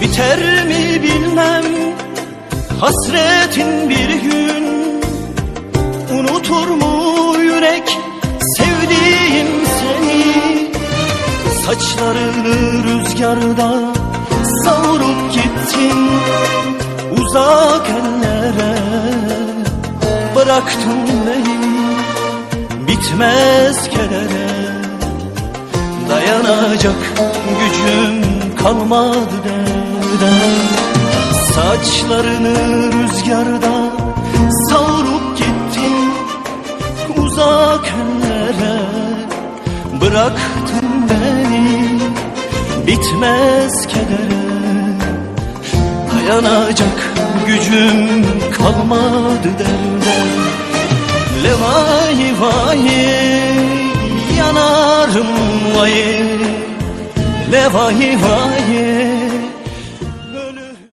Biter mi bilmem. Hasretin bir gün. Unutur mu yürek sevdiğim seni? Saçlarını rüzgarda savurup gittin. Uzak ellere bıraktın beni. Bitmez kedere. Dayanacak gücüm kalmadı derde Saçlarını rüzgarda savurup gittin. Uzak ellere bıraktın beni Bitmez kedere. Dayanacak gücüm kalmadı derde. Levay vay yanarım vay. Levay vay